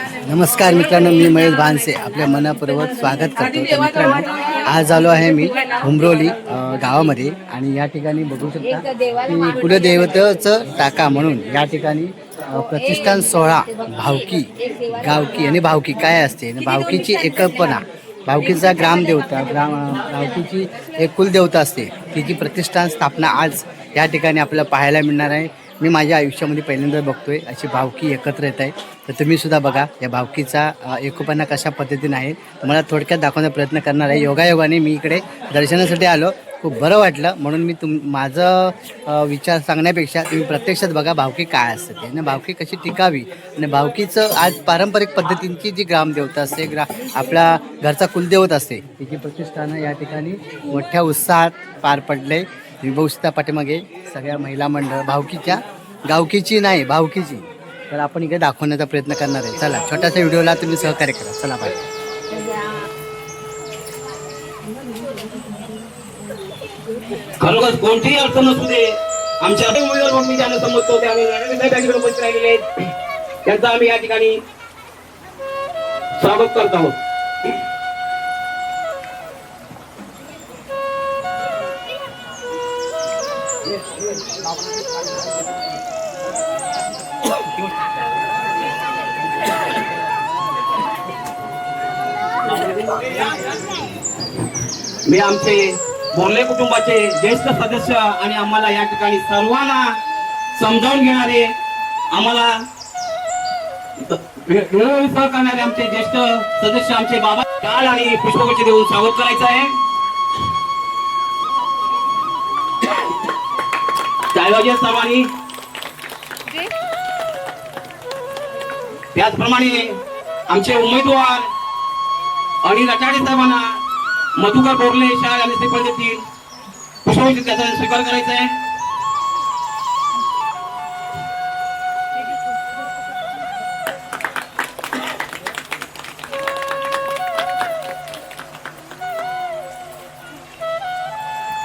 नमस्कार मित्रांनो मी महेश भानसे आपल्या मनापूर्वक स्वागत करतो. तर मित्रांनो आज आलो आहे मी हुमरोली गावामध्ये आणि या ठिकाणी बघू शकता की कुलदैवताचं टाका म्हणून या ठिकाणी प्रतिष्ठान सोहळा भावकी गावकी आणि भावकी काय असते? आणि भावकीची एकल्पना भावकीचा ग्रामदेवता ग्राम भावकीची एक कुलदेवता असते. तिची प्रतिष्ठान स्थापना आज या ठिकाणी आपल्याला पाहायला मिळणार आहे. मी माझ्या आयुष्यामध्ये पहिल्यांदा बघतोय अशी भावकी एकत्र येत आहे. तर तुम्ही सुद्धा बघा या भावकीचा एकोपणा कशा पद्धतीने आहे. मला थोडक्यात दाखवण्याचा प्रयत्न करणार आहे. योगायोगाने मी इकडे दर्शनासाठी आलो. खूप बरं वाटलं. म्हणून मी तुम माझं विचार सांगण्यापेक्षा तुम्ही प्रत्यक्षात बघा भावकी काय असते. ते आणि भावकी कशी टिकावी. आणि भावकीचं आज पारंपरिक पद्धतींची जी ग्रामदेवता असते ग्रा आपला घरचा कुलदेवत असते तिची प्रतिष्ठानं या ठिकाणी मोठ्या उत्साहात पार पडले. विभूषिता पाठीमागे सगळ्या महिला मंडळ भावकीच्या. गावकीची नाही भावकीची. तर आपण इकडे दाखवण्याचा प्रयत्न करणार आहे. चला छोट्याशा व्हिडिओला तुम्ही सहकार्य करा. चला पाहिजे खरोखर कोणतीही अडचण नसू दे. आमच्या उमेदवार म्हणून मी ज्यांना समजतो ते आम्ही रणजित साहेब उपस्थित राहिलेले आहेत. त्यांचं आम्ही या ठिकाणी स्वागत करत आहोत. मी आमचे बोर्ले कुटुंबाचे ज्येष्ठ सदस्य आणि आम्हाला या ठिकाणी सर्वांना समजावून घेणारे आम्हाला वेळोवेळी सह करणारे आमचे ज्येष्ठ सदस्य आमचे बाबा काल आणि पुष्पगुच्छ देऊन स्वागत करायचं आहे. त्याऐवजी सर्वांनी. त्याचप्रमाणे आमचे उमेदवार आणि रटाडे साहेबांना मधुकर बोरले शाह आणि श्रीफळ देतील पुष्पवंचित त्याचा स्वीकार करायचा आहे.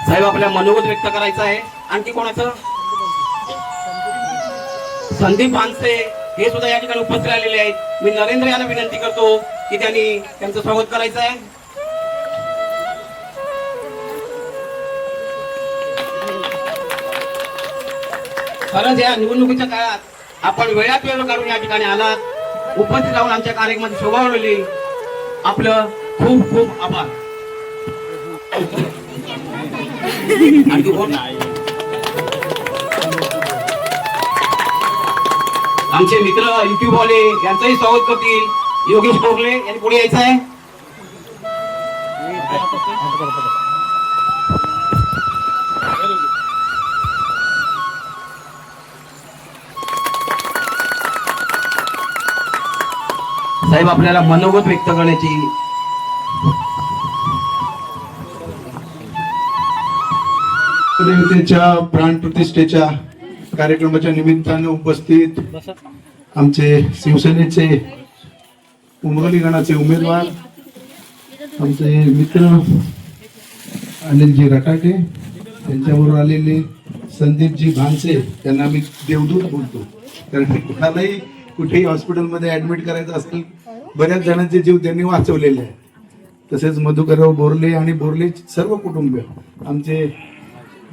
साहेब आपल्या मनोगत व्यक्त करायचं आहे. आणखी कोणाचं? संदीप भानसे हे सुद्धा या ठिकाणी उपस्थित राहिलेले आहेत. मी नरेंद्र यांना विनंती करतो की त्यांनी त्यांचं स्वागत करायचं आहे. खरंच या निवडणुकीच्या काळात आपण वेळात वेळ काढून या ठिकाणी आलात. उपस्थित राहून आमच्या कार्यक्रमाची शोभा वाढवली आपलं खूप खूप आभार. हो आमचे मित्र युट्यूब वाले यांचंही स्वागत करतील. योगेश बोरले यांनी पुढे यायचं आहे साहेब आपल्याला मनोगत व्यक्त करण्याची देवतेच्या प्राण प्रतिष्ठेच्या कार्यक्रमाच्या निमित्ताने उपस्थित आमचे शिवसेनेचे उमरली गणाचे उमेदवार आमचे मित्र अनिलजी रटाटे त्यांच्याबरोबर आलेले संदीपजी भानसे त्यांना आम्ही देवदूत बोलतो. कारण कुणालाही कुठेही हॉस्पिटलमध्ये ऍडमिट करायचं असेल बऱ्याच जणांचे जीव त्यांनी वाचवलेले आहे. तसेच मधुकरराव बोरले आणि बोरले सर्व कुटुंबीय आमचे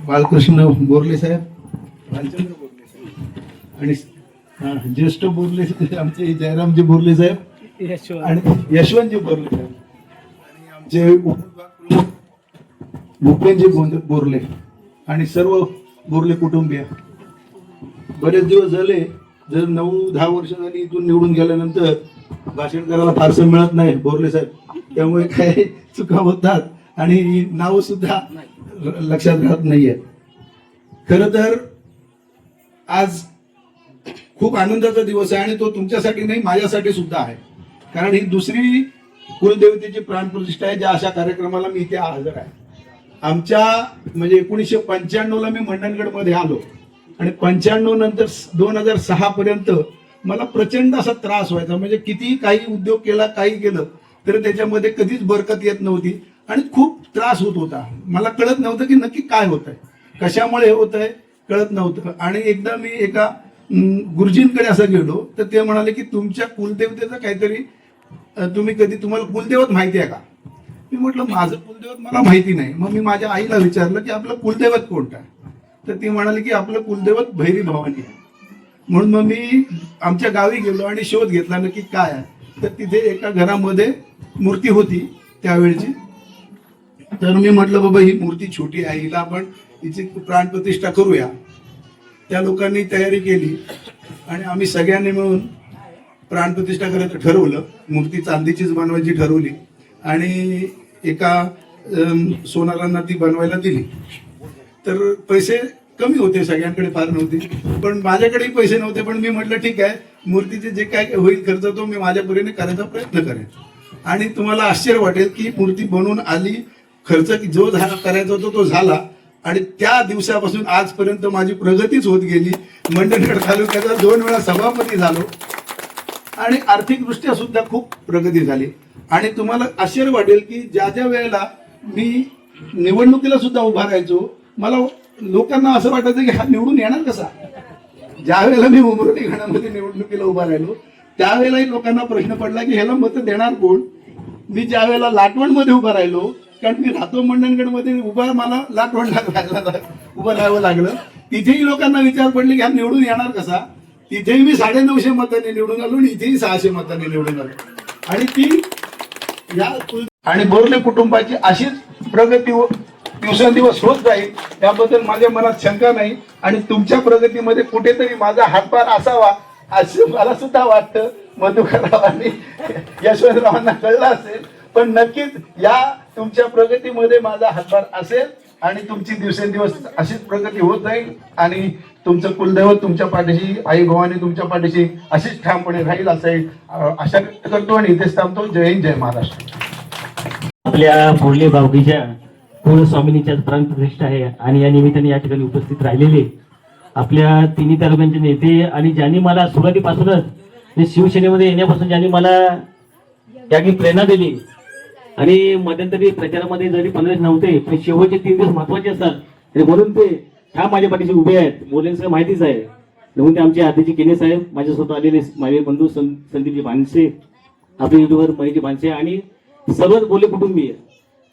बालकृष्ण बोरले साहेब भालचंद्र बोरले साहेब आणि ज्येष्ठ बोरले आमचे जयरामजी बोरले साहेब आणि यशवंतजी बोरले साहेब. आणि आमचे प्रमुख भूपेनजी बोरले आणि सर्व बोरले कुटुंबीय. बरेच दिवस झाले जर नऊ दहा वर्ष झाली इथून निवडून गेल्यानंतर भाषण करायला फारसं मिळत नाही बोरले साहेब. त्यामुळे काही चुका होतात आणि नाव सुद्धा लक्षात राहत नाहीये. खर तर आज खूप आनंदाचा दिवस आहे आणि तो तुमच्यासाठी नाही माझ्यासाठी सुद्धा आहे. कारण ही दुसरी कुलदेवतेची प्राणप्रतिष्ठा आहे ज्या अशा कार्यक्रमाला मी इथे हजर आहे. आमच्या म्हणजे एकोणीसशे पंच्याण्णवला मी मंडणगडमध्ये आलो. आणि पंच्याण्णव नंतर दोन हजार सहा पर्यंत मला प्रचंड असा त्रास व्हायचा. म्हणजे कितीही काही उद्योग केला काही केलं तर त्याच्यामध्ये कधीच बरकत येत नव्हती आणि खूप त्रास होत होता. मला कळत नव्हतं की नक्की काय होत आहे कशामुळे होत आहे कळत नव्हतं. आणि एकदा मी एका गुरुजींकडे असं गेलो तर ते म्हणाले की तुमच्या कुलदेवतेचं काहीतरी तुम्ही कधी तुम्हाला कुलदेवत माहिती आहे का? मी म्हटलं माझं कुलदैवत मला माहिती नाही. मग मी माझ्या आईला विचारलं की आपलं कुलदैवत कोणतं? आहे तर ती म्हणाली की आपलं कुलदैवत भैरी भवानी आहे. म्हणून मग मी आमच्या गावी गेलो आणि शोध घेतला नक्की काय आहे. तर तिथे एका घरामध्ये मूर्ती होती त्यावेळची. तर मी म्हटलं बाबा ही मूर्ती छोटी आहे हिला आपण हिची प्राणप्रतिष्ठा करूया. त्या लोकांनी तयारी केली आणि आम्ही सगळ्यांनी मिळून प्राणप्रतिष्ठा करायचं ठरवलं. मूर्ती चांदीचीच बनवायची ठरवली आणि एका सोनारांना ती बनवायला दिली. तर पैसे कमी होते सगळ्यांकडे फार नव्हते. पण माझ्याकडेही पैसे नव्हते पण मी म्हटलं ठीक आहे मूर्तीचे जे काय होईल खर्च तो मी माझ्या परीने करायचा प्रयत्न करेन. आणि तुम्हाला आश्चर्य वाटेल की मूर्ती बनवून आली खर्च जो झाला करायचा होता तो झाला. आणि त्या दिवसापासून आजपर्यंत माझी प्रगतीच होत गेली. मंडणगड तालुक्याचा दोन वेळा सभापती झालो. आणि आर्थिकदृष्ट्या सुद्धा खूप प्रगती झाली. आणि तुम्हाला आश्चर्य वाटेल की ज्या ज्या वेळेला मी निवडणुकीला सुद्धा उभा राहायचो मला लोकांना असं वाटायचं की हा निवडून येणार कसा? ज्या वेळेला मी उमरोटी गणामध्ये निवडणुकीला उभा राहिलो त्यावेळेलाही लोकांना प्रश्न पडला की ह्याला मत देणार कोण? मी ज्या वेळेला लाटवणमध्ये उभा राहिलो कारण मी राहतो मंडणगडमध्ये उभा मला लाटवणला उभं राहावं लागलं. तिथेही लोकांना विचार पडले की हा निवडून येणार कसा? तिथेही मी साडे नऊशे मतांनी निवडून आलो आणि इथेही सहाशे मतांनी निवडून आलो. आणि ती या आणि बोरले कुटुंबाची अशीच प्रगती दिवसेंदिवस होत जाईल त्याबद्दल माझ्या मनात शंका नाही आणि तुमच्या प्रगतीमध्ये कुठेतरी माझा हातभार असावा असं मला सुद्धा वाटतं. मधुकररावांनी यशवंतरावांना कळलं असेल पण नक्कीच या तुमच्या प्रगतीमध्ये माझा हातभार असेल आणि तुमची दिवसेंदिवस अशीच प्रगती होत जाईल आणि तुमचं कुलदैवत तुमच्या पाठीशी आई भवानी तुमच्या पाठीशी अशीच ठामपणे राहील असेल अशा आशा करतो आणि इथेच थांबतो. जय हिंद जय महाराष्ट्र. आपल्या बावकीच्या कुलस्वामिनीच्या प्राणप्रतिष्ठा आहे आणि या निमित्ताने या ठिकाणी उपस्थित राहिलेले आपल्या तिन्ही तालुक्यांचे नेते आणि ज्यांनी मला सुरुवातीपासूनच म्हणजे शिवसेनेमध्ये येण्यापासून ज्यांनी मला त्यागी प्रेरणा दिली आणि मध्यंतरी प्रचारामध्ये जरी पंधरा नव्हते पण शेवटचे तीन दिवस महत्त्वाचे असतात. आणि म्हणून ते ह्या माझ्या पाठीशी उभे आहेत. बोलायचं माहितीच आहे. म्हणून ते आमचे आधीचे केने साहेब माझ्यासोबत आलेले माझे बंधू संदीपजी भानसे आपले युट्यूबर महेशजी भानसे आणि सर्वच बोले कुटुंबीय.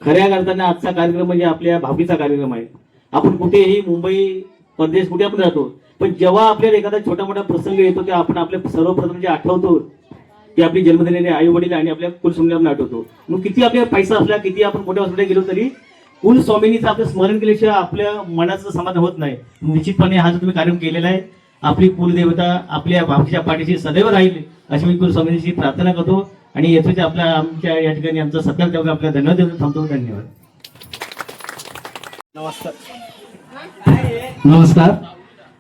खऱ्या अर्थाने आजचा कार्यक्रम म्हणजे आपल्या भावीचा कार्यक्रम आहे. आपण कुठेही मुंबई परदेश कुठे आपण राहतो पण जेव्हा आपल्याला एखादा छोटा मोठा प्रसंग येतो तेव्हा आपण आपल्या सर्वप्रथम जे आठवतो की आपली जन्म झालेले आई वडील आणि आपल्या कुलस्वामी आपण आठवतो. मग किती आपल्या पैसा असला किती आपण मोठ्या हॉस्पिटल गेलो तरी कुलस्वामिनीचं आपलं स्मरण केल्याशिवाय आपल्या मनाचं समाधान होत नाही. निश्चितपणे हा जो तुम्ही कार्यक्रम केलेला आहे आपली कुलदेवता आपल्या भावकीच्या पाठीशी सदैव राहील अशी मी कुलस्वामिनीची प्रार्थना करतो. आणि येथेच आपल्या आमच्या या ठिकाणी आमचा सत्कार तेव्हा आपल्या धन्यवाद देऊन थांबतो. धन्यवाद. नमस्कार.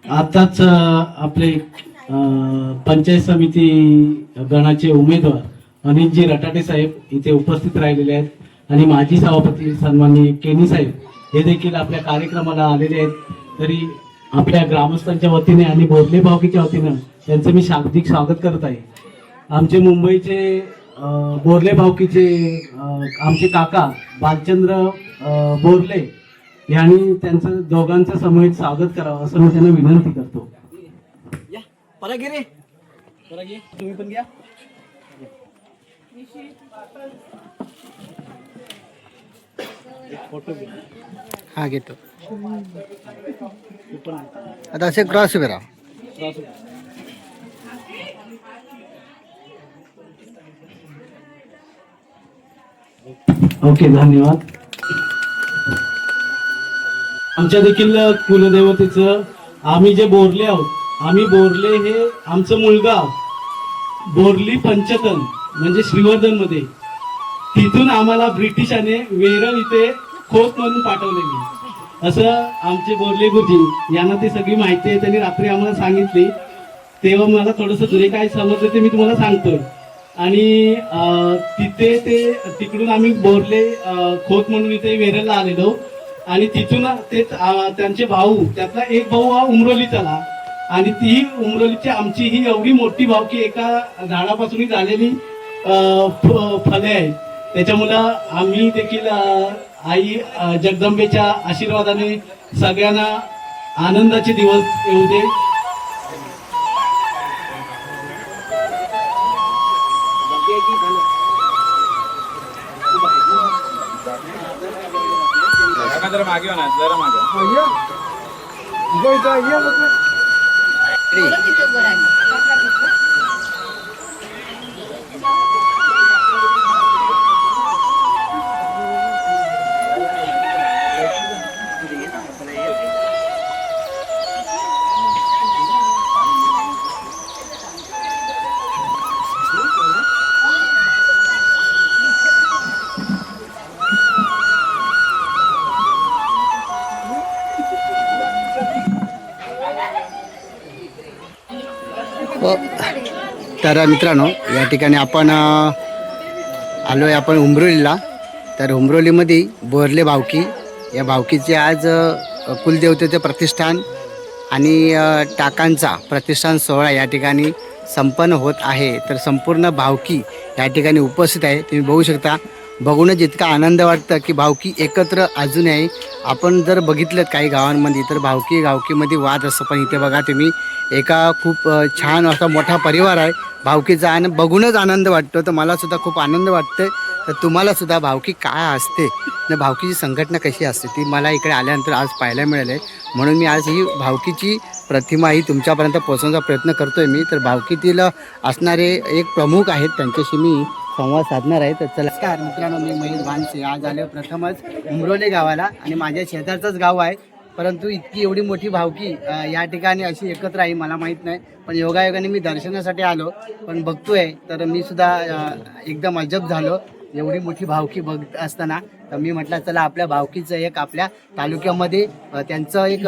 आताच अ, आपले पंचायत समिती गणाचे उमेदवार अनिलजी रटाटे साहेब इथे उपस्थित राहिलेले आहेत. आणि माजी सभापती सन्माननीय केनी साहेब हे देखील आपल्या कार्यक्रमाला आलेले आहेत. तरी आपल्या ग्रामस्थांच्या वतीने आणि बोरले भावकीच्या वतीनं त्यांचं मी शाब्दिक स्वागत करत आहे. आमचे मुंबईचे बोरले भावकीचे आमचे काका बालचंद्र बोरले यांनी त्यांचं दोघांचं समूहित स्वागत करावं असं मी त्यांना विनंती करतो. हा घेतो. आता असे क्रॉस उभे राहा. ओके धन्यवाद. आमच्या देखील कुलदेवतेचं आम्ही जे बोरले आहोत आम्ही बोरले हे आमचं मुलगा बोरली पंचतन म्हणजे श्रीवर्धनमध्ये तिथून आम्हाला ब्रिटिशाने वेरळ इथे खोत म्हणून पाठवलेली असं आमचे बोरले गुरुजी यांना ती सगळी माहिती आहे त्यांनी रात्री आम्हाला सांगितली. तेव्हा मला थोडंसं जुने काय समजलं ते मी तुम्हाला सांगतोय. आणि तिथे ते तिकडून आम्ही बोरले खोत म्हणून इथे वेरेला आलेलो. आणि तिथून ते त्यांचे भाऊ त्यातला एक भाऊ हा उमरोलीचा आणि ती उमरोलीची आमची ही एवढी मोठी भावकी एका झाडापासून झालेली फ- फले आहेत. त्याच्यामुळं आम्ही देखील आई जगदंबेच्या आशीर्वादाने सगळ्यांना आनंदाचे दिवस येऊ दे. जरा मागे हो ना जरा मागे. व- हो. तर मित्रांनो या ठिकाणी आपण आलो आहे आपण उमरोलीला. तर उमरोलीमध्ये बोरले भावकी या भावकीचे आज कुलदेवतेचे प्रतिष्ठान आणि टाकांचा प्रतिष्ठान सोहळा या ठिकाणी संपन्न होत आहे. तर संपूर्ण भावकी या ठिकाणी उपस्थित आहे. तुम्ही बघू शकता. बघूनच इतका आनंद वाटतं की भावकी एकत्र अजून आहे आपण जर बघितलं काही गावांमध्ये तर भावकी गावकीमध्ये वाद असतो. पण इथे बघा तुम्ही एका खूप छान असा मोठा परिवार आहे. भावकीचा आणि बघूनच आनंद वाटतो. तर मला सुद्धा खूप आनंद वाटतोय. तर तुम्हालासुद्धा भावकी काय असते? न भावकीची संघटना कशी असते? ती मला इकडे आल्यानंतर आज पाहायला मिळालं आहे म्हणून मी आज ही भावकीची प्रतिमा ही तुमच्यापर्यंत पोहोचवण्याचा प्रयत्न करतो आहे मी. तर भावकीतील असणारे एक प्रमुख आहेत. त्यांच्याशी मी संवाद साधणार आहे. तर चला. नमस्कार मित्रांनो मी महेश भानसे. आज आलो प्रथमच उमरोले गावाला आणि माझ्या शेजारचंच गाव आहे. परंतु इतकी एवढी मोठी भावकी या ठिकाणी अशी एकत्र आहे मला माहीत नाही. पण योगायोगाने मी दर्शनासाठी आलो. पण बघतोय तर मी सुद्धा एकदम अजब झालो. एवढी मोठी भावकी बघत असताना तर मी म्हटलं चला आपल्या भावकीचं एक आपल्या तालुक्यामध्ये त्यांचं एक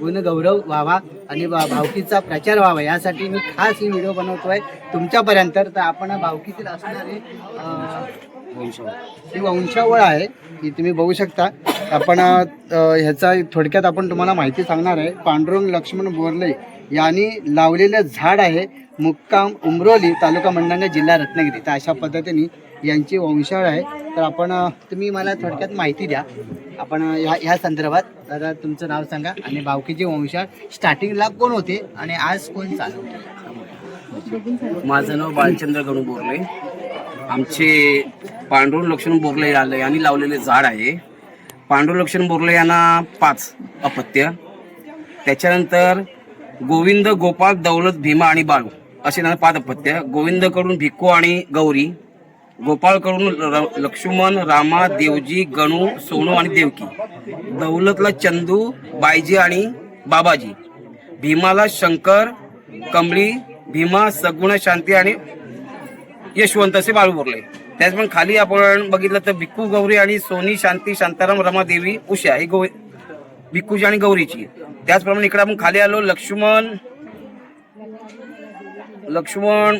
गुणगौरव व्हावा आणि भावकीचा प्रचार व्हावा. यासाठी मी खास ही व्हिडिओ बनवतोय तुमच्यापर्यंत. तर आपण भावकीतील असणारे ही वंशावळ आहे ही तुम्ही बघू शकता. आपण ह्याचा थोडक्यात आपण तुम्हाला माहिती सांगणार आहे. पांडुरंग लक्ष्मण बोरले यांनी लावलेलं झाड आहे मुक्काम उमरोली तालुका मंडळाने जिल्हा रत्नागिरी. तर अशा पद्धतीने यांची वंशाळ आहे. तर आपण तुम्ही मला थोडक्यात माहिती द्या. आपण ह्या ह्या संदर्भात दादा तुमचं नाव सांगा आणि बावकीची वंशाळ. स्टार्टिंगला कोण होते आणि आज कोण चालवते? माझं नाव बालचंद्र गणू बोरले. आमचे पांडुरंग लक्ष्मण बोरले आले यांनी लावलेले झाड आहे. पांडुरंग लक्ष्मण बोरले यांना पाच अपत्य. त्याच्यानंतर गोविंद गोपाळ दौलत भीमा आणि बाळू असे त्यांना पाच अपत्य. गोविंदकडून भिक्को आणि गौरी. गोपाळकडून र- लक्ष्मण रामा देवजी गणू सोनू आणि देवकी. दौलतला चंदू बायजी आणि बाबाजी. भीमाला शंकर कमळी भीमा सगुण शांती आणि यशवंत असे बाळू बोरले. त्याच पण खाली आपण बघितलं तर भिक्खू गौरी आणि सोनी शांती शांताराम रमा देवी उषा ही गौ भिक्खूची आणि गौरीची. त्याचप्रमाणे इकडे आपण खाली आलो लक्ष्मण लक्ष्मण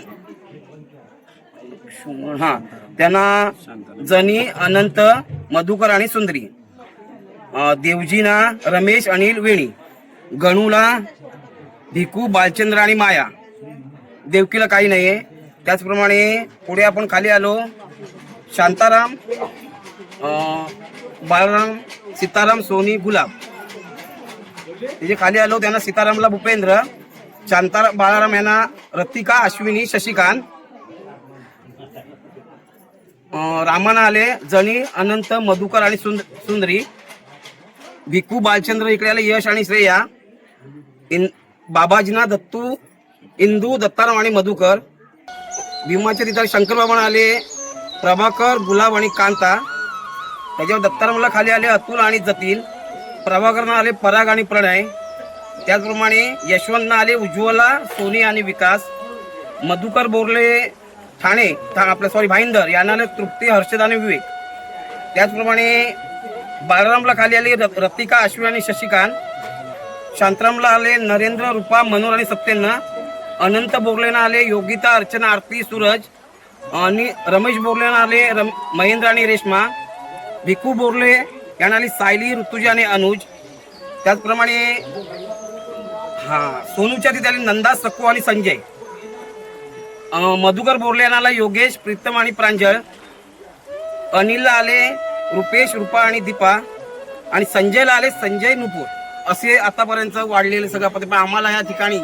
हा. त्यांना जनी अनंत मधुकर आणि सुंदरी. देवजीना रमेश अनिल वेणी. गणूला भिकू बालचंद्र आणि माया. देवकीला काही नाहीये. त्याचप्रमाणे पुढे आपण खाली आलो. शांताराम अं, सीताराम सोनी गुलाब. त्याचे खाली आलो त्यांना सीतारामला भूपेंद्र शांताराम बाळाराम यांना रतिका अश्विनी शशिकांत रामाना आले जणी अनंत मधुकर आणि सुंदरी. भिकू बालचंद्र इकडे आले यश आणि श्रेया. इन बाबाजीना दत्तू इंदू दत्ताराम आणि मधुकर. भीमाच्या तिथे शंकर बाबा आले प्रभाकर गुलाब आणि कांता. त्याच्यावर दत्तारामला खाली आले अतुल आणि जतीन. प्रभाकरना आले पराग आणि प्रणय. त्याचप्रमाणे यशवंतना आले उज्ज्वला सोनी आणि विकास. मधुकर बोरले ठाणे आपलं सॉरी भाईंदर यांना तृप्ती हर्षद आणि विवेक. त्याचप्रमाणे बाळरामला खाली आले रतिका अश्विन आणि शशिकांत. शांतरामला आले नरेंद्र रूपा मनोर आणि सत्येंना अनंत बोरलेना आले योगिता अर्चना आरती सूरज. आणि रमेश बोरलेना आले रम महेंद्र आणि रेश्मा. भिकू बोरले यांना आली सायली ऋतुजा आणि अनुज. त्याचप्रमाणे हां सोनूच्या तिथे आले नंदा सक्कू आणि संजय. मधुकर बोरले यांना योगेश प्रीतम आणि प्रांजळ अनिलला आले रुपेश रुपा आणि दीपा आणि संजयला आले संजय नुपूर. असे आतापर्यंत वाढलेले सगळं पद पण आम्हाला या ठिकाणी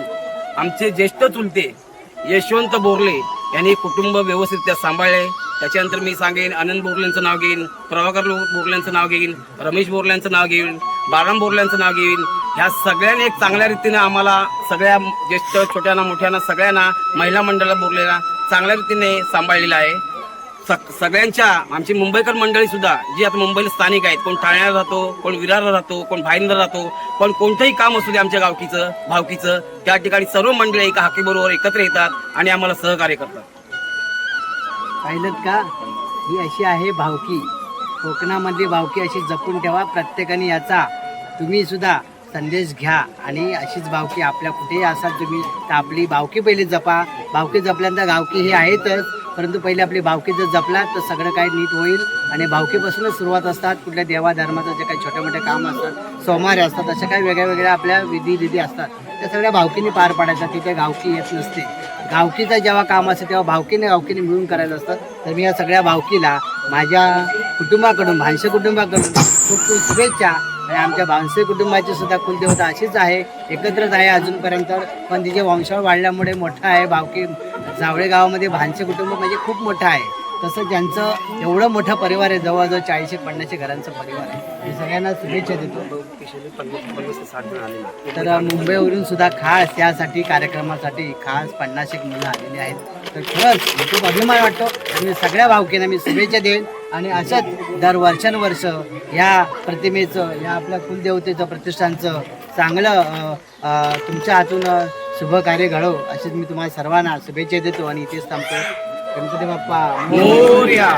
आमचे ज्येष्ठ चुलते यशवंत बोरले यांनी कुटुंब व्यवस्थितरित्या सांभाळले. त्याच्यानंतर मी सांगेन आनंद बोरल्यांचं नाव घेईन प्रभाकर बोरल्यांचं नाव घेईन रमेश बोरल्यांचं नाव घेईन बाराम बोरल्यांचं नाव घेईन ह्या सगळ्यांनी एक चांगल्या रीतीने आम्हाला सगळ्या ज्येष्ठ छोट्यांना मोठ्यांना सगळ्यांना महिला मंडळाला बोरलेला चांगल्या रीतीने सांभाळलेला आहे. सग- सगळ्यांच्या आमची मुंबईकर मंडळी सुद्धा जी आता मुंबईला स्थानिक आहेत कोण ठाण्याला राहतो कोण विरारला राहतो कोण भाईंदर राहतो पण कोणतंही काम असू दे आमच्या गावकीचं भावकीचं त्या ठिकाणी सर्व मंडळी एका हाकीबरोबर एकत्र येतात आणि आम्हाला सहकार्य करतात. पाहिलं का? ही अशी आहे भावकी. कोकणामध्ये भावकी अशी जपून ठेवा प्रत्येकाने याचा. तुम्ही सुद्धा संदेश घ्या आणि अशीच भावकी आपल्या कुठेही असाल तुम्ही तर आपली भावकी पहिली जपा. भावकी जपल्यानंतर गावकी हे आहेतच परंतु पहिले आपली भावकी जर जपला तर सगळं काही नीट होईल. आणि भावकीपासूनच सुरुवात असतात कुठल्या देवाधर्माचं जे काही छोटे मोठे काम असतात सोमारे असतात अशा काही वेगळ्या वेगळ्या आपल्या विधी विधी असतात. त्या सगळ्या भावकीने पार पाडायच्या तिथे गावकी येत नसते. गावकीचं जेव्हा काम असतं तेव्हा भावकीने गावकीने मिळून करायचं असतं. तर मी या सगळ्या भावकीला माझ्या कुटुंबाकडून भानसे कुटुंबाकडून खूप खूप शुभेच्छा. आणि आमच्या भानसे कुटुंबाची सुद्धा कुलदेवता अशीच आहे. एकत्रच आहे अजूनपर्यंत. पण तिचे वंशावळ वाढल्यामुळे मोठा आहे. भावकी जावळे गावामध्ये भानसे कुटुंब म्हणजे खूप मोठं आहे. तसं ज्यांचं एवढं मोठा परिवार आहे. जवळजवळ चाळीसशे पन्नासशे घरांचा परिवार आहे. मी सगळ्यांना शुभेच्छा देतो. तर मुंबईवरून सुद्धा खास यासाठी कार्यक्रमासाठी खास पन्नास एक मुलं आलेली आहेत. तर खरंच खूप अभिमान वाटतो. आणि सगळ्या भावकींना मी शुभेच्छा देईन. आणि असंच दर वर्षानुवर्ष या प्रतिमेचं या आपल्या कुलदेवतेचं प्रतिष्ठानचं चांगलं तुमच्या हातून शुभ कार्य घडव असेच मी तुम्हाला सर्वांना शुभेच्छा देतो आणि इथेच थांबतो. गणपती बाप्पा मोरया.